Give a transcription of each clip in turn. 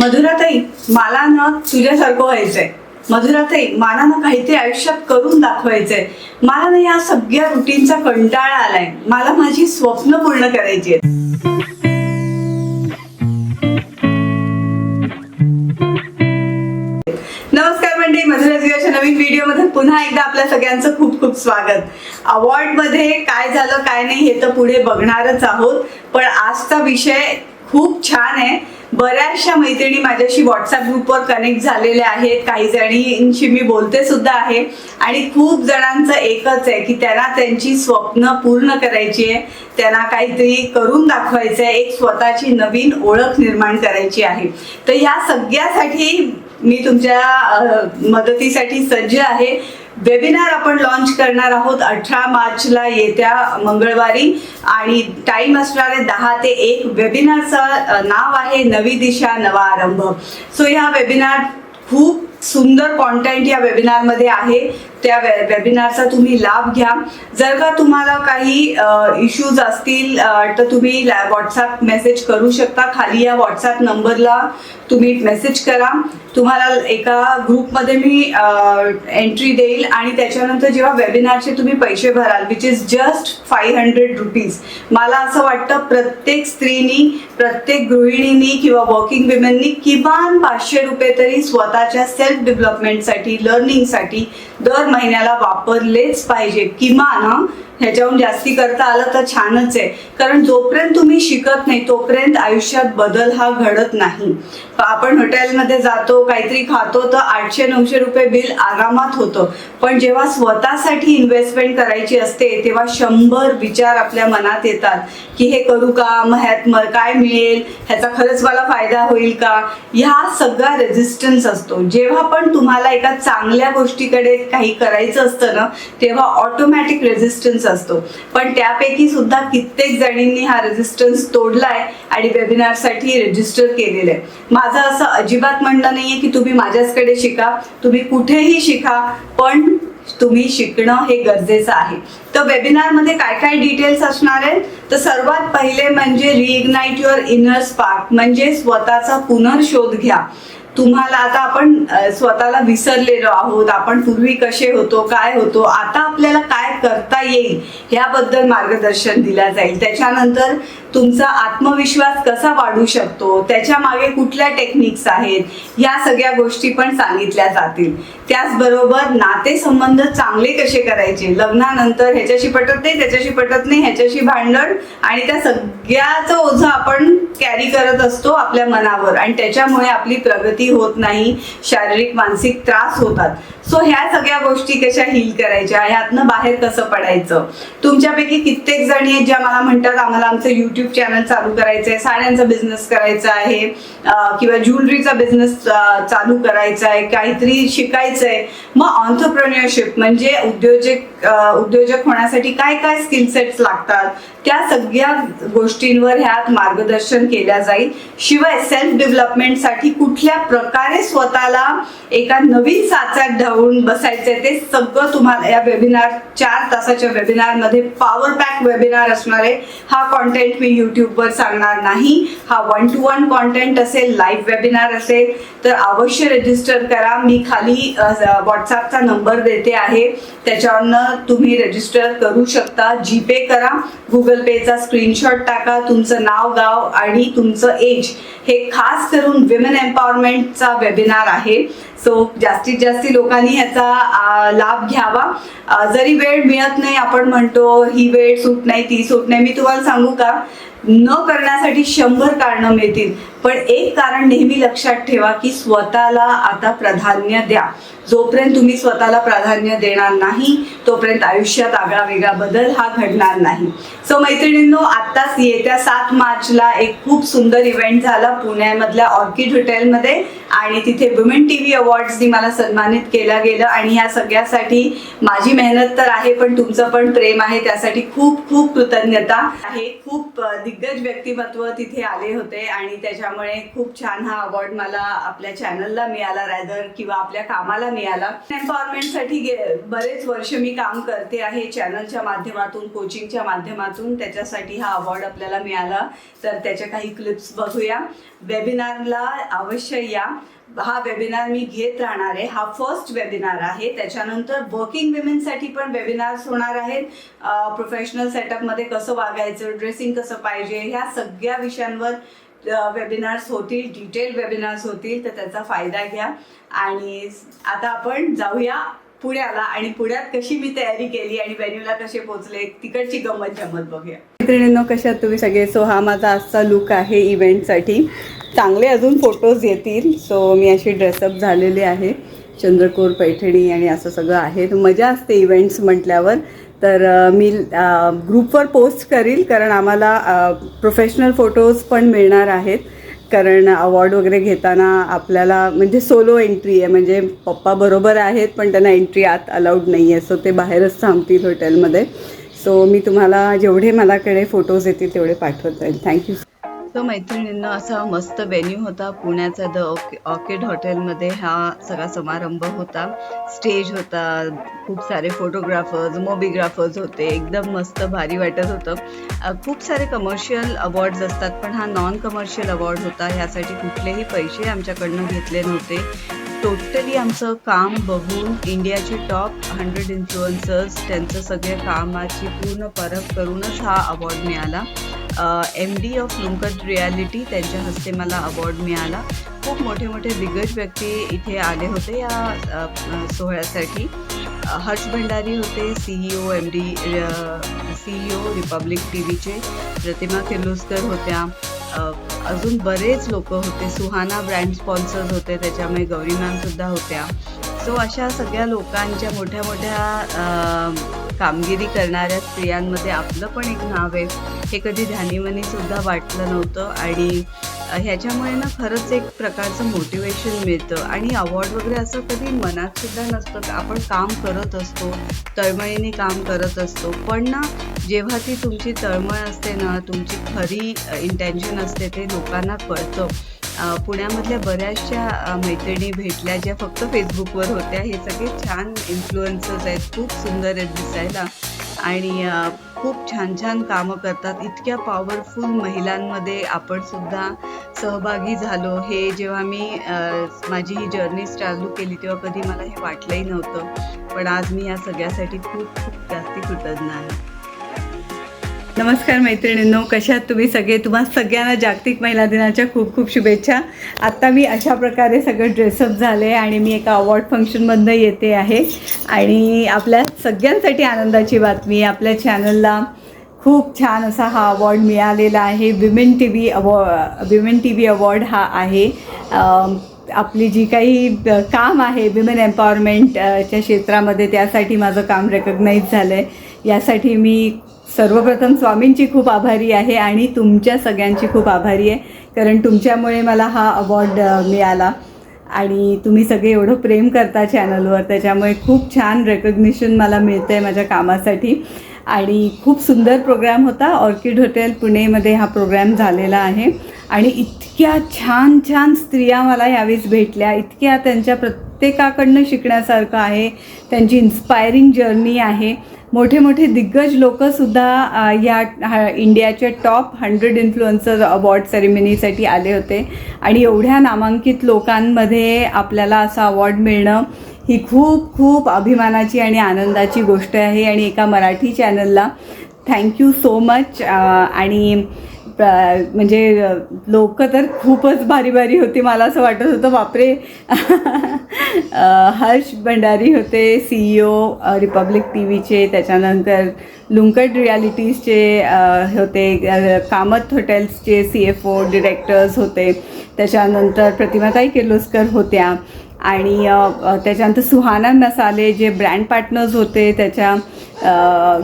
मधुराताई मला ना तुझ्यासारखं व्हायचंय. मधुराताई मला ना काहीतरी आयुष्यात करून दाखवायचंय. मला ना या सगळ्या रुटीनचा कंटाळा आलाय. मला माझी स्वप्न पूर्ण करायची आहेत. नमस्कार मंडळी मधुरा जीवाच्या नवीन व्हिडिओमध्ये पुन्हा एकदा आपल्या सगळ्यांचं खूप खूप स्वागत. अवॉर्डमध्ये काय झालं काय नाही हे तर पुढे बघणारच आहोत. पण आजचा विषय खूप छान आहे. बऱ्याचशा मैत्रिणी माझ्याशी व्हॉट्सअप ग्रुपवर कनेक्ट झालेल्या आहेत. काही जणींशी मी बोलते सुद्धा आहे. आणि खूप जणांचं एकच आहे की त्यांना त्यांची स्वप्न पूर्ण करायची आहे. त्यांना काहीतरी करून दाखवायचं आहे. एक स्वतःची नवीन ओळख निर्माण करायची आहे. तर ह्या सगळ्यासाठी मी तुमच्या मदतीसाठी सज्ज आहे. वेबिनार आपण लॉन्च करणार आहोत अठरा मार्चला येत्या मंगळवारी. आणि टाइम असणारे दहा ते एक वेबिनारचं नाव आहे नवी दिशा नवा आरंभ. सो ह्या वेबिनार खूप सुंदर कॉन्टेंट या वेबिनारमध्ये आहे. त्या वे वेबिनारचा तुम्ही लाभ घ्या. जर का तुम्हाला काही इश्यूज असतील तर तुम्ही व्हॉट्सअप मेसेज करू शकता. खाली या व्हॉट्सअप नंबरला तुम्ही मेसेज करा. तुम्हाला एका ग्रुपमध्ये मी एंट्री देईल आणि त्याच्यानंतर जेव्हा वेबिनारचे तुम्ही पैसे भराल which is just five hundred rupees मला असं वाटतं प्रत्येक स्त्रीनी प्रत्येक गृहिणींनी किंवा वर्किंग विमेननी किमान पाचशे रुपये तरी स्वतःच्या सेल्फ डेव्हलपमेंटसाठी लर्निंगसाठी दर महिन्याला वापरलेच पाहिजे. किमान ह्याच्याहून जास्ती करता आलं तर छानच आहे. कारण जोपर्यंत तुम्ही शिकत नाही तोपर्यंत आयुष्यात बदल हा घडत नाही. आपण हॉटेलमध्ये जातो काहीतरी खातो तर आठशे नऊशे रुपये बिल आरामात होतं. पण जेव्हा स्वतःसाठी इन्व्हेस्टमेंट करायची असते तेव्हा शंभर विचार आपल्या मनात येतात की हे करू का? मग ह्यात काय मिळेल? ह्याचा खरंच मला फायदा होईल का? ह्या सगळा रेझिस्टन्स असतो. जेव्हा पण तुम्हाला एका चांगल्या गोष्टीकडे काही करायचं असतं ना तेव्हा ऑटोमॅटिक रेजिस्टन्स असतो. पण त्यापैकी सुद्धा कित्येक जणींनी हा रेजिस्टन्स तोडलाय आणि वेबिनारसाठी रजिस्टर केलेलं आहे. माझं असं अजिबात म्हणणं नाहीये की तुम्ही माझ्याचकडे शिका. तुम्ही कुठेही शिका पण तुम्ही शिकणं हे गरजेचं आहे. तर वेबिनारमध्ये काय काय डिटेल्स असणार आहेत? तर सर्वात पहिले म्हणजे रिइग्नाइट युअर इनर स्पार्क म्हणजे स्वतःचा पुनर्शोध घ्या. तुम्हाला आता आपण स्वतःला विसरलेलो आहोत. आपण पूर्वी कसे होतो काय होतो आता आपल्याला काय करता येईल ह्याबद्दल मार्गदर्शन दिलं जाईल. त्याच्यानंतर तुमचा आत्मविश्वास कसा वाढू शकतो? त्याच्यामागे कुठल्या टेक्निक्स आहेत? या सगळ्या गोष्टी पण सांगितल्या जातील. त्याचबरोबर नातेसंबंध चांगले कसे करायचे? लग्नानंतर ह्याच्याशी पटत नाही त्याच्याशी पटत नाही ह्याच्याशी भांडण आणि त्या सगळ्याचं ओझं आपण कॅरी करत असतो आपल्या मनावर. आणि त्याच्यामुळे आपली प्रगती होत नाही शारीरिक मानसिक त्रास होतात. सो ह्या सगळ्या गोष्टी कशा हील करायच्या? ह्यातनं बाहेर कसं पडायचं? तुमच्यापैकी कित्येक जणी आहेत ज्या मला म्हणतात आम्हाला आमचं युट्यूब चॅनल चालू करायचं आहे साड्यांचा बिझनेस करायचा आहे किंवा ज्वेलरीचा बिझनेस चालू करायचा आहे काहीतरी शिकायचं आहे मग ऑन्टरप्रन्युअरशिप म्हणजे उद्योजक उद्योजक होण्यासाठी काय काय स्किल सेट्स लागतात? त्या सगळ्या गोष्टींवर ह्यात मार्गदर्शन केल्या जाईल. शिवाय सेल्फ डेव्हलपमेंटसाठी कुठल्या प्रकारे स्वतःला एका नवीन साच्यात ढवळून बसायचे. ते सगळं तुम्हाला या वेबिनार चार तासाच्या वेबिनारमध्ये पॉवर पॅक वेबिनार असणार आहे. हा कॉन्टेंट मी युट्यूबवर सांगणार नाही. हा वन टू वन कॉन्टेंट असेल लाईव्ह वेबिनार असेल तर अवश्य रजिस्टर करा. मी खाली व्हॉट्सअपचा नंबर देते आहे. त्याच्यावरनं तुम्ही रजिस्टर करू शकता. जीपे करा. गुगल पेचा स्क्रीनशॉट टाका. तुमचं नाव गाव आणि तुमचं एज हे खास करून विमेन एम्पॉवरमेंटचा वेबिनार आहे. सो जास्तीत जास्त लोकांनी ह्याचा लाभ घ्यावा. जरी वेळ मिळत नाही आपण म्हणतो ही वेळ सूट नाही ती सूट नाही. मी तुम्हाला सांगू का? न करण्यासाठी शंभर कारणं मिळतील. पण एक कारण नेहमी लक्षात ठेवा की स्वतःला आता प्राधान्य द्या. जोपर्यंत तुम्ही स्वतःला प्राधान्य देणार नाही तोपर्यंत आयुष्यात आगळा वेगळा बदल हा घडणार नाही. सो मैत्रिणींनो आत्ताच येत्या सात मार्चला एक खूप सुंदर इव्हेंट झाला पुण्यामधल्या ऑर्किड हॉटेलमध्ये आणि तिथे वुमेन टी व्ही अवॉर्ड्सनी मला सन्मानित केलं गेलं आणि ह्या सगळ्यासाठी माझी मेहनत तर आहे पण तुमचं पण प्रेम आहे त्यासाठी खूप खूप कृतज्ञता आहे. खूप दिग् दिग्गज व्यक्तिमत्व तिथे आले होते आणि त्याच्यामुळे खूप छान हा अवॉर्ड मला आपल्या चॅनलला मिळाला रॅदर किंवा आपल्या कामाला मिळाला. एम्पॉवरमेंटसाठी गे बरेच वर्ष मी काम करते आहे चॅनलच्या माध्यमातून कोचिंगच्या माध्यमातून. त्याच्यासाठी हा अवॉर्ड आपल्याला मिळाला. तर त्याच्या काही क्लिप्स बघूया. वेबिनारला अवश्य या. हा वेबिनार मी घेत राहणार आहे. हा फर्स्ट वेबिनार आहे. त्याच्यानंतर वर्किंग विमेनसाठी पण वेबिनार्स होणार आहेत. प्रोफेशनल सेटअपमध्ये कसं वागायचं ड्रेसिंग कसं पाहिजे ह्या सगळ्या विषयांवर वेबिनार्स होतील डिटेल वेबिनार्स होतील तर त्याचा फायदा घ्या. आणि आता आपण जाऊया पुण्याला आणि पुण्यात कशी मी तयारी केली आणि वेन्यूला कसे पोहोचले तिकडची गंमत जमत बघूया. मैत्रिणींनो कशात तुम्ही सगळे? सो हा माझा आजचा लुक आहे इव्हेंटसाठी चांगले अजून फोटोज येतील. सो मी अशी ड्रेसअप झालेले आहे. चंद्रकोर पैठणी आणि असं सगळं आहे. मजा असते इव्हेंट्स म्हटल्यावर. तर मी ग्रुपवर पोस्ट करील कारण आम्हाला प्रोफेशनल फोटोज पण मिळणार आहेत. कारण अवॉर्ड वगैरे घेताना आपल्याला म्हणजे सोलो एंट्री आहे. म्हणजे पप्पा बरोबर आहेत पण त्यांना एंट्री आत अलाउड नाही आहे सो ते बाहेरच थांबतील हॉटेलमध्ये सो मी तुम्हाला जेवढे मलाकडे फोटोज येतील तेवढे पाठवत जाईल. थँक्यू सो मैत्रिणींना असा मस्त वेन्यू होता पुण्याचा द ऑर्किड हॉटेलमध्ये हा सगळा समारंभ होता. स्टेज होता. खूप सारे फोटोग्राफर्स मोबिग्राफर्स होते. एकदम मस्त भारी वाटत होतं. खूप सारे कमर्शियल अवॉर्ड्स असतात पण हा नॉन कमर्शियल अवॉर्ड होता. ह्यासाठी कुठलेही पैसे आमच्याकडनं घेतले नव्हते. टोटली आमचं काम बघून इंडियाचे टॉप हंड्रेड इन्फ्लुएन्सर्स त्यांचं सगळे कामाची पूर्ण परख करूनच हा अवॉर्ड मिळाला. M D of Lunkad reality त्यांच्या हस्ते मला अवॉर्ड मिळाला. खूप मोठे मोठे दिग्गज व्यक्ती इथे आले होते या सोहळ्यासाठी. हर्ष भंडारी होते CEO M D CEO Republic T व्हीचे Pratima Kirloskar होत्या. अजून बरेच लोक होते. सुहाना ब्रँड स्पॉन्सर्स होते त्याच्यामुळे गौरी मॅम सुद्धा होत्या. सो अशा सगळ्या लोकांच्या मोठ्या मोठ्या कामगिरी करणाऱ्या स्त्रियांमध्ये आपलं पण एक नाव आहे. हे कधी ध्यानीमनी सुद्धा वाटलं नव्हतं आणि ह्याच्यामुळे ना खरंच एक प्रकारचं मोटिवेशन मिळतं. आणि अवॉर्ड वगैरे असं कधी मनात सुद्धा नसतं आपण काम करत असतो तळमळीने काम करत असतो. पण ना जेव्हा ती तुमची तळमळ असते ना तुमची खरी इंटेन्शन असते ते लोकांना कळतं. पुण्यामधल्या बऱ्याचशा मैत्रिणी भेटल्या ज्या फक्त फेसबुकवर होत्या. हे सगळे छान इन्फ्लुएन्सर्स आहेत. खूप सुंदर आहेत दिसायला. आणि खूप छान छान कामं करतात. इतक्या पॉवरफुल महिलांमध्ये आपण सुद्धा सहभागी झालो. हे जेव्हा मी माझी ही जर्नी चालू केली तेव्हा कधी मला हे वाटलंही नव्हतं. पण आज मी या सगळ्यासाठी खूप खूप जास्ती कृतज्ञ आहे. नमस्कार मैत्रिणींनो कशा तुम्ही सगळे? तुम्हा सगळ्यांना जागतिक महिला दिनाच्या खूप खूप शुभेच्छा. आत्ता मी अशा प्रकारे सगळं ड्रेसअप झाले आणि मी एका अवॉर्ड फंक्शनमधनं येते आहे. आणि आपल्या सगळ्यांसाठी आनंदाची बातमी आपल्या चॅनलला खूप छान असा हा अवॉर्ड मिळालेला आहे. विमेन टी व्ही अवॉ विमेन टी व्ही अवॉर्ड हा आहे. आपली जी काही काम आहे विमेन एम्पॉवरमेंटच्या क्षेत्रामध्ये त्यासाठी माझं काम रेकग्नाईज झालं आहे यासाठी मी सर्वप्रथम स्वामींची खूप आभारी आहे आणि तुमच्या सगळ्यांची खूप आभारी आहे. कारण तुमच्यामुळे मला हा अवॉर्ड मिळाला. आणि तुम्ही सगळे एवढं प्रेम करता चॅनलवर त्याच्यामुळे खूप छान रेकग्निशन मला मिळतं आहे माझ्या कामासाठी. आणि खूप सुंदर प्रोग्राम होता. ऑर्किड हॉटेल पुणेमध्ये हा प्रोग्राम झालेला आहे. आणि इतक्या छान छान स्त्रिया मला यावेळेस भेटल्या. इतक्या त्यांच्या प्रत्येकाकडनं शिकण्यासारखं आहे. त्यांची इन्स्पायरिंग जर्नी आहे. मोठे मोठे दिग्गज लोकंसुद्धा या इंडियाचे टॉप हंड्रेड इन्फ्लुएन्सर अवॉर्ड सेरेमनीसाठी आले होते. आणि एवढ्या नामांकित लोकांमध्ये आपल्याला असा अवॉर्ड मिळणं ही खूप खूप अभिमानाची आणि आनंदाची गोष्ट आहे आणि एका मराठी चॅनलला थँक्यू सो मच आणि म्हणजे लोक तर खूपच भारी भारी होती मला असं वाटत होतं. बापरे. हर्ष भंडारी होते सीईओ रिपब्लिक टी व्हीचे त्याच्यानंतर लुंकट रियालिटीजचे होते कामत हॉटेल्सचे सी एफ ओ डिरेक्टर्स होते. त्याच्यानंतर प्रतिमाताई किर्लोस्कर होत्या. आणि त्याच्यानंतर सुहाना मसाले जे ब्रँड पार्टनर्स होते त्याच्या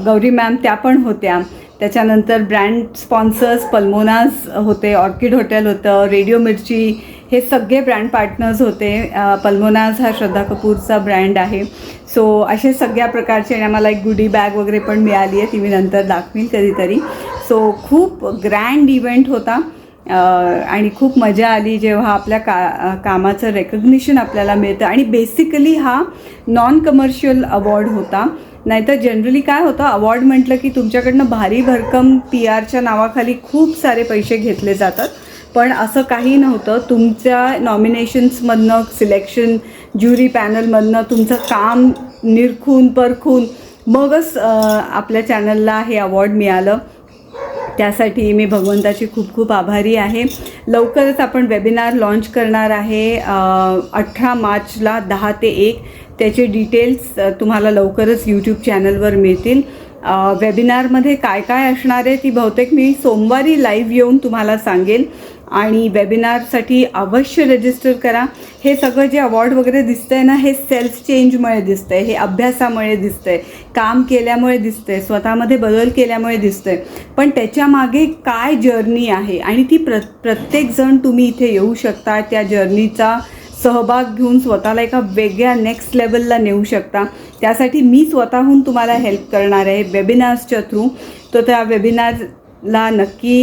गौरी मॅम त्या पण होत्या. त्याच्यानंतर ब्रँड स्पॉन्सर्स पल्मोनाज होते ऑर्किड हॉटेल होतं रेडिओ मिर्ची हे सगळे ब्रँड पार्टनर्स होते. पल्मोनाज हा श्रद्धा कपूरचा ब्रँड आहे. सो असे सगळ्या प्रकारचे आणि आम्हाला एक गुडी बॅग वगैरे पण मिळाली आहे. ती मी नंतर दाखवीन कधीतरी. सो खूप ग्रँड इव्हेंट होता. आणि खूप मजा आली जेव्हा आपल्या का कामाचं रेकग्निशन आपल्याला मिळतं. आणि बेसिकली हा नॉन कमर्शियल अवॉर्ड होता. नाहीतर जनरली काय होतं अवॉर्ड म्हटलं की तुमच्याकडनं भारी भरकम पी आरच्या नावाखाली खूप सारे पैसे घेतले जातात. पण असं काही नव्हतं. तुमच्या नॉमिनेशन्समधनं सिलेक्शन ज्युरी पॅनलमधनं तुमचं काम निरखून परखून मगच आपल्या चॅनलला हे अवॉर्ड मिळालं. त्यासाठी मी भगवंताची खूप खूप आभारी आहे. लवकरच आपण वेबिनार लॉन्च करणार आहे अठरा मार्चला दहा ते एक. त्याचे डिटेल्स तुम्हाला लवकरच यूट्यूब चॅनलवर मिळतील. वेबिनारमध्ये काय काय असणार आहे ती बहुतेक मी सोमवारी लाईव्ह येऊन तुम्हाला सांगेल. आणि वेबिनारसाठी अवश्य रजिस्टर करा. हे सगळं जे अवॉर्ड वगैरे दिसतंय ना हे सेल्फ चेंजमुळे दिसतंय हे अभ्यासामुळे दिसतंय काम केल्यामुळे दिसतंय स्वतःमध्ये बदल केल्यामुळे दिसतंय. पण त्याच्यामागे काय जर्नी आहे? आणि ती प्र प्रत्येकजण तुम्ही इथे येऊ शकता त्या जर्नीचा सहभाग घेऊन स्वतःला एका वेगळ्या नेक्स्ट लेवलला नेऊ शकता. त्यासाठी मी स्वतःहून तुम्हाला हेल्प करणार आहे वेबिनार्सच्या थ्रू तर त्या वेबिनारला नक्की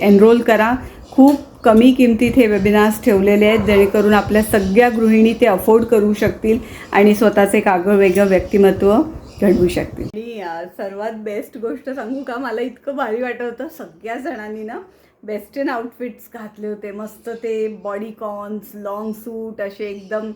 एनरोल करा. खूप कमी किमतीत हे वेबिनार्स ठेवलेले आहेत जेणेकरून आपल्या सगळ्या गृहिणी ते अफोर्ड करू शकतील आणि स्वतःचे एक वेगळं व्यक्तिमत्व घडवू शकतील. आणि सर्वात बेस्ट गोष्ट सांगू का? मला इतकं भारी वाटत होतं. सगळ्या जणांनी ना वेस्टर्न आउटफिट्स घातले होते. मस्त ते बॉडीकॉन्स लाँग लॉंग सूट असे एकदम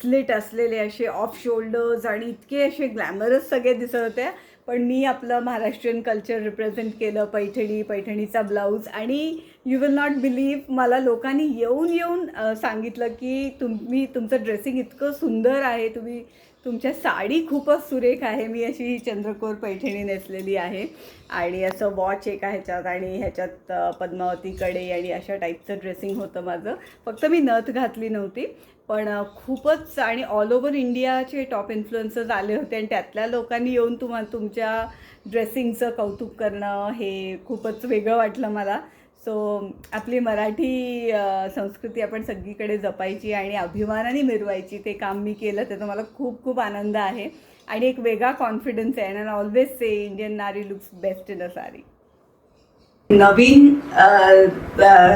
स्लिट असलेले असे ऑफ शोल्डर्स आणि इतके असे ग्लॅमरस सगळे दिसत होते. पण मी आपलं महाराष्ट्रीयन कल्चर रिप्रेझेंट केलं. पैठणी पैठणीचा ब्लाऊज आणि यू विल नॉट बिलीव्ह मला लोकांनी येऊन येऊन सांगितलं की तुम्ही तुमचं ड्रेसिंग इतकं सुंदर आहे तुम्ही तुमच्या साडी खूपच सुरेख आहे मी अशी चंद्रकोर पैठणी नेसलेली आहे. आणि असं वॉच एक आहे ह्याच्यात आणि ह्याच्यात पद्मावतीकडे आणि अशा टाईपचं ड्रेसिंग होतं माझं. फक्त मी नथ घातली नव्हती पण खूपच आणि ऑल ओव्हर इंडियाचे टॉप इन्फ्लुएन्सर्स आले होते आणि त्यातल्या लोकांनी येऊन तुम्हा तुमच्या ड्रेसिंगचं कौतुक करणं हे खूपच वेगळं वाटलं मला. सो आपली मराठी संस्कृती आपण सगळीकडे जपायची आणि अभिमानाने मिरवायची ते काम मी केलं त्याचा मला खूप खूप आनंद आहे. आणि एक वेगळा कॉन्फिडन्स आहे अँड ऑलवेज से इंडियन नारी looks best in a sari नवीन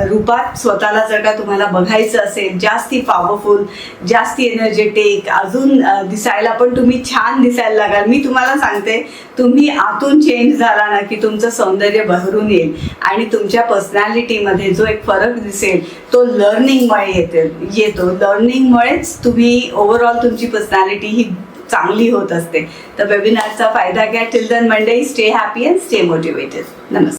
रूपात स्वतःला जर का तुम्हाला बघायचं असेल जास्ती पॉवरफुल जास्ती एनर्जेटिक अजून दिसायला पण तुम्ही छान दिसायला लागाल. मी तुम्हाला सांगते तुम्ही आतून चेंज झाला ना की तुमचं सौंदर्य बहरून येईल आणि तुमच्या पर्सनॅलिटीमध्ये जो एक फरक दिसेल तो लर्निंगमुळे येते येतो. लर्निंगमुळेच तुम्ही ओव्हरऑल तुमची पर्सनॅलिटी ही चांगली होत असते. तर वेबिनारचा फायदा घ्या. Till then Monday stay happy and stay motivated नमस्कार.